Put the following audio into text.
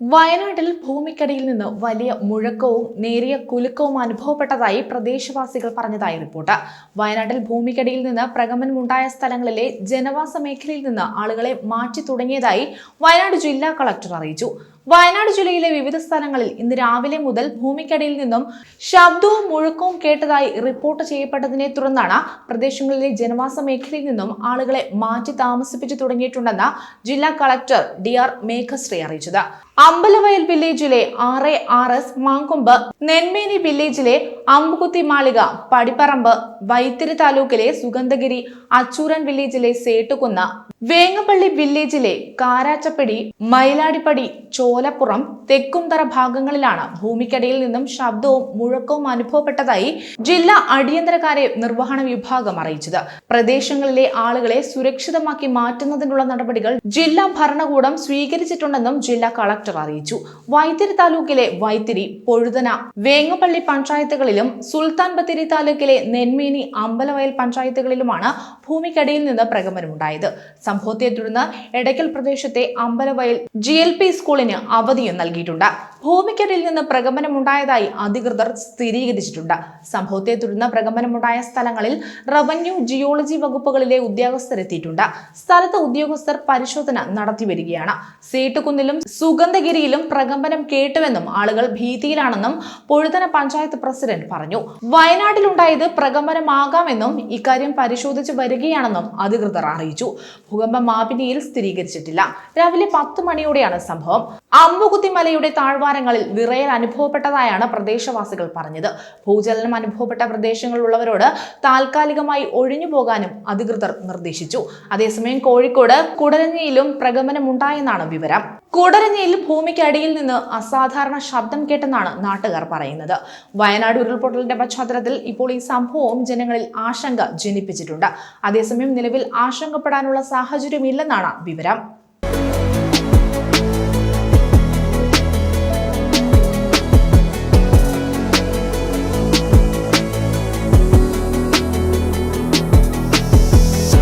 വയനാട്ടിൽ ഭൂമിക്കടിയിൽ നിന്ന് വലിയ മുഴക്കവും നേരിയ കുലുക്കവും അനുഭവപ്പെട്ടതായി പ്രദേശവാസികൾ പറഞ്ഞതായി റിപ്പോർട്ട്. വയനാട്ടിൽ ഭൂമിക്കടിയിൽ നിന്ന് പ്രകമ്പനമുണ്ടായ സ്ഥലങ്ങളിലെ ജനവാസ മേഖലയിൽ നിന്ന് ആളുകളെ മാറ്റി തുടങ്ങിയതായി വയനാട് ജില്ലാ കളക്ടർ അറിയിച്ചു. വയനാട് ജില്ലയിലെ വിവിധ സ്ഥലങ്ങളിൽ ഇന്ന് രാവിലെ മുതൽ ഭൂമിക്കടിയിൽ നിന്നും ശബ്ദവും മുഴക്കവും കേട്ടതായി റിപ്പോർട്ട് ചെയ്യപ്പെട്ടതിനെ തുടർന്നാണ് പ്രദേശങ്ങളിലെ ജനവാസ മേഖലയിൽ നിന്നും ആളുകളെ മാറ്റി താമസിപ്പിച്ചു തുടങ്ങിയിട്ടുണ്ടെന്ന് ജില്ലാ കളക്ടർ ഡി ആർ മേഘശ്രീ അറിയിച്ചത്. അമ്പലവയൽ വില്ലേജിലെ A R S Mankombu Nenmeni വില്ലേജിലെ അമ്പുകുത്തി മാളിക പടിപ്പറമ്പ് വൈത്തിരി താലൂക്കിലെ സുഗന്ധഗിരി അച്ചൂരൻ വില്ലേജിലെ സേട്ടുകുന്ന വേങ്ങപ്പള്ളി വില്ലേജിലെ കാരാച്ചപ്പടി മയിലാടിപ്പടി ചോലപ്പുറം തെക്കുംതറ ഭാഗങ്ങളിലാണ് ഭൂമിക്കടിയിൽ നിന്നും ശബ്ദവും മുഴക്കവും അനുഭവപ്പെട്ടതായി ജില്ലാ അടിയന്തരകാര്യ നിർവഹണ വിഭാഗം അറിയിച്ചത്. പ്രദേശങ്ങളിലെ ആളുകളെ സുരക്ഷിതമാക്കി മാറ്റുന്നതിനുള്ള നടപടികൾ ജില്ലാ ഭരണകൂടം സ്വീകരിച്ചിട്ടുണ്ടെന്നും ജില്ലാ കളക്ടർ അറിയിച്ചു. വൈത്തിരി താലൂക്കിലെ വൈത്തിരി പൊഴുതന വേങ്ങപ്പള്ളി പഞ്ചായത്തുകളിലും സുൽത്താൻ ബത്തേരി താലൂക്കിലെ നെന്മേനി അമ്പലവയൽ പഞ്ചായത്തുകളിലുമാണ് ഭൂമിക്കടിയിൽ നിന്ന് പ്രകമ്പനമുണ്ടായത് സംഭവത്തെ തുടർന്ന് എടയ്ക്കൽ പ്രദേശത്തെ അമ്പലവയൽ ജി എൽ പി സ്കൂളിന് അവധിയും നൽകിയിട്ടുണ്ട് ഭൂമിക്കടിയിൽ നിന്ന് പ്രകമ്പനമുണ്ടായതായി അധികൃതർ സ്ഥിരീകരിച്ചിട്ടുണ്ട്. സംഭവത്തെ തുടർന്ന് പ്രകമ്പനമുണ്ടായ സ്ഥലങ്ങളിൽ റവന്യൂ ജിയോളജി വകുപ്പുകളിലെ ഉദ്യോഗസ്ഥരെത്തിയിട്ടുണ്ട് സ്ഥലത്ത് ഉദ്യോഗസ്ഥർ പരിശോധന നടത്തിവരികയാണ് സീട്ടുകുന്നിലും സുഗന്ധഗിരിയിലും പ്രകമ്പനം കേട്ടുവെന്നും ആളുകൾ ഭീതിയിലാണെന്നും പൊഴുതന പഞ്ചായത്ത് പ്രസിഡന്റ് പറഞ്ഞു. വയനാട്ടിലുണ്ടായത് പ്രകമ്പനമാകാമെന്നും ഇക്കാര്യം പരിശോധിച്ചു വരികയാണെന്നും അധികൃതർ അറിയിച്ചു. ഭൂകമ്പ മാപിനിയിൽ സ്ഥിരീകരിച്ചിട്ടില്ല. രാവിലെ പത്ത് മണിയോടെയാണ് സംഭവം. അമ്പുകുത്തി മലയുടെ താഴ്വാരങ്ങളിൽ വിറയൽ അനുഭവപ്പെട്ടതായാണ് പ്രദേശവാസികൾ പറഞ്ഞത്. ഭൂചലനം അനുഭവപ്പെട്ട പ്രദേശങ്ങളിലുള്ളവരോട് താൽക്കാലികമായി ഒഴിഞ്ഞു പോകാനും അധികൃതർ നിർദ്ദേശിച്ചു. അതേസമയം കോഴിക്കോട് കുടരഞ്ഞിയിലും പ്രഗമനമുണ്ടായെന്നാണ് വിവരം. കുടരഞ്ഞിയിൽ ഭൂമിക്കടിയിൽ നിന്ന് അസാധാരണ ശബ്ദം കേട്ടെന്നാണ് നാട്ടുകാർ പറയുന്നത്. വയനാട് ഉരുൾപൊട്ടലിന്റെ പശ്ചാത്തലത്തിൽ ഇപ്പോൾ ഈ സംഭവവും ജനങ്ങളിൽ ആശങ്ക ജനിപ്പിച്ചിട്ടുണ്ട്. അതേസമയം നിലവിൽ ആശങ്കപ്പെടാനുള്ള സാഹചര്യമില്ലെന്നാണ് വിവരം.